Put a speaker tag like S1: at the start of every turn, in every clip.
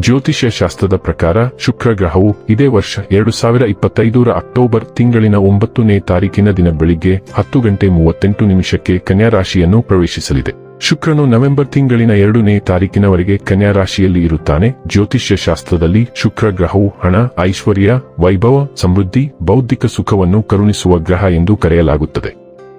S1: ಜ್ಯೋತಿಷ್ಯ ಶಾಸ್ತ್ರದ ಪ್ರಕಾರ ಶುಕ್ರ ಗ್ರಹವು ಇದೇ ವರ್ಷ ಎರಡು ಸಾವಿರ ಇಪ್ಪತ್ತೈದರ ಅಕ್ಟೋಬರ್ ತಿಂಗಳಿನ ಒಂಬತ್ತನೇ ತಾರೀಕಿನ ದಿನ ಬೆಳಿಗ್ಗೆ ಹತ್ತು ಗಂಟೆ ಮೂವತ್ತೆಂಟು ನಿಮಿಷಕ್ಕೆ ಕನ್ಯಾ ರಾಶಿಯನ್ನು ಪ್ರವೇಶಿಸಲಿದೆ. ಶುಕ್ರನು ನವೆಂಬರ್ ತಿಂಗಳಿನ ಎರಡನೇ ತಾರೀಕಿನವರೆಗೆ ಕನ್ಯಾ ರಾಶಿಯಲ್ಲಿ ಇರುತ್ತಾನೆ. ಜ್ಯೋತಿಷ್ಯ ಶಾಸ್ತ್ರದಲ್ಲಿ ಶುಕ್ರ ಗ್ರಹವು ಹಣ, ಐಶ್ವರ್ಯ, ವೈಭವ, ಸಮೃದ್ಧಿ, ಬೌದ್ಧಿಕ ಸುಖವನ್ನು ಕರುಣಿಸುವ ಗ್ರಹ ಎಂದು ಕರೆಯಲಾಗುತ್ತದೆ.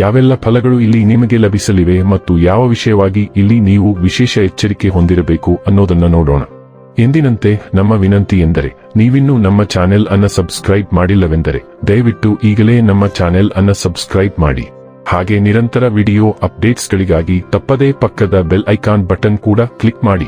S1: ಯಾವೆಲ್ಲ ಫಲಗಳು ಇಲ್ಲಿ ನಿಮಗೆ ಲಭಿಸಲಿವೆ ಮತ್ತು ಯಾವ ವಿಷಯವಾಗಿ ಇಲ್ಲಿ ನೀವು ವಿಶೇಷ ಎಚ್ಚರಿಕೆ ಹೊಂದಿರಬೇಕು ಅನ್ನೋದನ್ನ ನೋಡೋಣ. ಎಂದಿನಂತೆ, ನಮ್ಮ ವಿನಂತಿ ಎಂದರೆ, ನೀವಿನ್ನೂ ನಮ್ಮ ಚಾನೆಲ್ ಅನ್ನ ಸಬ್ಸ್ಕ್ರೈಬ್ ಮಾಡಿಲ್ಲವೆಂದರೆ, ದಯವಿಟ್ಟು ಈಗಲೇ ನಮ್ಮ ಚಾನೆಲ್ ಅನ್ನ ಸಬ್ಸ್ಕ್ರೈಬ್ ಮಾಡಿ. ಹಾಗೆ ನಿರಂತರ ವಿಡಿಯೋ ಅಪ್ಡೇಟ್ಸ್ಗಳಿಗಾಗಿ ತಪ್ಪದೇ ಪಕ್ಕದ ಬೆಲ್ ಐಕಾನ್ ಬಟನ್ ಕೂಡ ಕ್ಲಿಕ್ ಮಾಡಿ.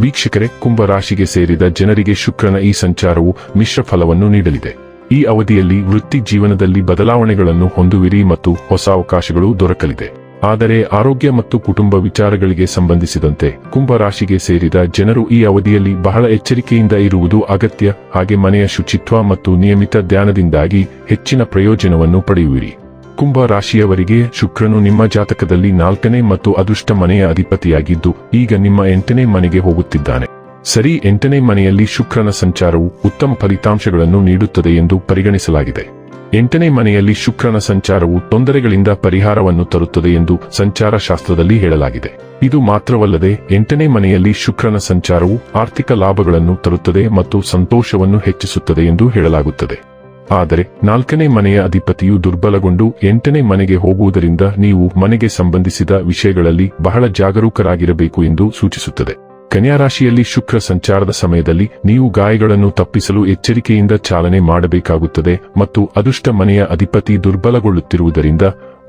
S1: ವೀಕ್ಷಕರೇ ಕುಂಭ ರಾಶಿಗೆ ಸೇರಿದ ಜನರಿಗೆ ಶುಕ್ರನ ಈ ಸಂಚಾರವು ಮಿಶ್ರ ಫಲವನ್ನು ನೀಡಲಿದೆ. ಈ ಅವಧಿಯಲ್ಲಿ ವೃತ್ತಿ ಜೀವನದಲ್ಲಿ ಬದಲಾವಣೆಗಳನ್ನು ಹೊಂದುವಿರಿ ಮತ್ತು ಹೊಸ ಅವಕಾಶಗಳು ದೊರಕಲಿದೆ. ಆದರೆ ಆರೋಗ್ಯ ಮತ್ತು ಕುಟುಂಬ ವಿಚಾರಗಳಿಗೆ ಸಂಬಂಧಿಸಿದಂತೆ ಕುಂಭ ರಾಶಿಗೆ ಸೇರಿದ ಜನರು ಈ ಅವಧಿಯಲ್ಲಿ ಬಹಳ ಎಚ್ಚರಿಕೆಯಿಂದ ಇರುವುದು ಅಗತ್ಯ. ಹಾಗೆ ಮನೆಯ ಶುಚಿತ್ವ ಮತ್ತು ನಿಯಮಿತ ಧ್ಯಾನದಿಂದಾಗಿ ಹೆಚ್ಚಿನ ಪ್ರಯೋಜನವನ್ನು ಪಡೆಯುವಿರಿ. ಕುಂಭ ರಾಶಿಯವರಿಗೆ ಶುಕ್ರನು ನಿಮ್ಮ ಜಾತಕದಲ್ಲಿ ನಾಲ್ಕನೇ ಮತ್ತು ಅದೃಷ್ಟ ಮನೆಯ ಅಧಿಪತಿಯಾಗಿದ್ದು, ಈಗ ನಿಮ್ಮ ಎಂಟನೇ ಮನೆಗೆ ಹೋಗುತ್ತಿದ್ದಾನೆ. ಸರಿ ಎಂಟನೇ ಮನೆಯಲ್ಲಿ ಶುಕ್ರನ ಸಂಚಾರವು ಉತ್ತಮ ಫಲಿತಾಂಶಗಳನ್ನು ನೀಡುತ್ತದೆ ಎಂದು ಪರಿಗಣಿಸಲಾಗಿದೆ. ಎಂಟನೇ ಮನೆಯಲ್ಲಿ ಶುಕ್ರನ ಸಂಚಾರವು ತೊಂದರೆಗಳಿಂದ ಪರಿಹಾರವನ್ನು ತರುತ್ತದೆ ಎಂದು ಸಂಚಾರ ಶಾಸ್ತ್ರದಲ್ಲಿ ಹೇಳಲಾಗಿದೆ. ಇದು ಮಾತ್ರವಲ್ಲದೆ, ಎಂಟನೇ ಮನೆಯಲ್ಲಿ ಶುಕ್ರನ ಸಂಚಾರವು ಆರ್ಥಿಕ ಲಾಭಗಳನ್ನು ತರುತ್ತದೆ ಮತ್ತು ಸಂತೋಷವನ್ನು ಹೆಚ್ಚಿಸುತ್ತದೆ ಎಂದು ಹೇಳಲಾಗುತ್ತದೆ. ಆದರೆ, ನಾಲ್ಕನೇ ಮನೆಯ ಅಧಿಪತಿಯು ದುರ್ಬಲಗೊಂಡು ಎಂಟನೇ ಮನೆಗೆ ಹೋಗುವುದರಿಂದ ನೀವು ಮನೆಗೆ ಸಂಬಂಧಿಸಿದ ವಿಷಯಗಳಲ್ಲಿ ಬಹಳ ಜಾಗರೂಕರಾಗಿರಬೇಕು ಎಂದು ಸೂಚಿಸುತ್ತದೆ. ಕನ್ಯಾ ರಾಶಿಯಲ್ಲಿ ಶುಕ್ರ ಸಂಚಾರದ ಸಮಯದಲ್ಲಿ ನೀವು ಗಾಯಗಳನ್ನು ತಪ್ಪಿಸಲು ಎಚ್ಚರಿಕೆಯಿಂದ ಚಾಲನೆ ಮಾಡಬೇಕಾಗುತ್ತದೆ ಮತ್ತು ಅದೃಷ್ಟ ಮನೆಯ ಅಧಿಪತಿ ದುರ್ಬಲಗೊಳ್ಳುತ್ತಿರುವುದರಿಂದ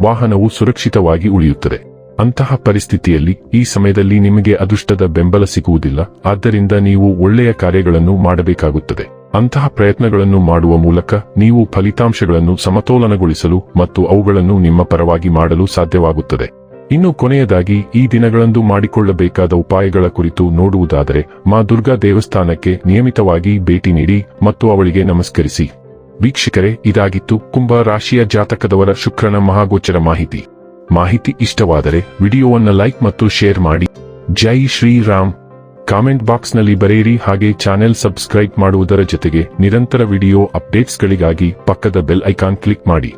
S1: ವಾಹನವು ಸುರಕ್ಷಿತವಾಗಿ ಉಳಿಯುತ್ತದೆ. ಅಂತಹ ಪರಿಸ್ಥಿತಿಯಲ್ಲಿ ಈ ಸಮಯದಲ್ಲಿ ನಿಮಗೆ ಅದೃಷ್ಟದ ಬೆಂಬಲ ಸಿಗುವುದಿಲ್ಲ, ಆದ್ದರಿಂದ ನೀವು ಒಳ್ಳೆಯ ಕಾರ್ಯಗಳನ್ನು ಮಾಡಬೇಕಾಗುತ್ತದೆ. ಅಂತಹ ಪ್ರಯತ್ನಗಳನ್ನು ಮಾಡುವ ಮೂಲಕ ನೀವು ಫಲಿತಾಂಶಗಳನ್ನು ಸಮತೋಲನಗೊಳಿಸಲು ಮತ್ತು ಅವುಗಳನ್ನು ನಿಮ್ಮ ಪರವಾಗಿ ಮಾಡಲು ಸಾಧ್ಯವಾಗುತ್ತದೆ. ಇನ್ನು ಕೊನೆಯದಾಗಿ ಈ ದಿನಗಳಂದು ಮಾಡಿಕೊಳ್ಳಬೇಕಾದ ಉಪಾಯಗಳ ಕುರಿತು ನೋಡುವುದಾದರೆ ಮಾ ದುರ್ಗಾ ದೇವಸ್ಥಾನಕ್ಕೆ ನಿಯಮಿತವಾಗಿ ಭೇಟಿ ನೀಡಿ ಮತ್ತು ಅವಳಿಗೆ ನಮಸ್ಕರಿಸಿ. ವೀಕ್ಷಕರೇ, ಇದಾಗಿತ್ತು ಕುಂಭ ರಾಶಿಯ ಜಾತಕದವರ ಶುಕ್ರನ ಮಹಾಗೋಚರ ಮಾಹಿತಿ. ಮಾಹಿತಿ ಇಷ್ಟವಾದರೆ ವಿಡಿಯೋವನ್ನು ಲೈಕ್ ಮತ್ತು ಶೇರ್ ಮಾಡಿ. ಜೈ ಶ್ರೀರಾಮ್. ಕಾಮೆಂಟ್ ಬಾಕ್ಸ್ನಲ್ಲಿ ಬರೆಯಿರಿ ಹಾಗೆ ಚಾನೆಲ್ ಸಬ್ಸ್ಕ್ರೈಬ್ ಮಾಡುವುದರ ಜೊತೆಗೆ ನಿರಂತರ ವಿಡಿಯೋ ಅಪ್ಡೇಟ್ಸ್ಗಳಿಗಾಗಿ ಪಕ್ಕದ ಬೆಲ್ ಐಕಾನ್ ಕ್ಲಿಕ್ ಮಾಡಿ.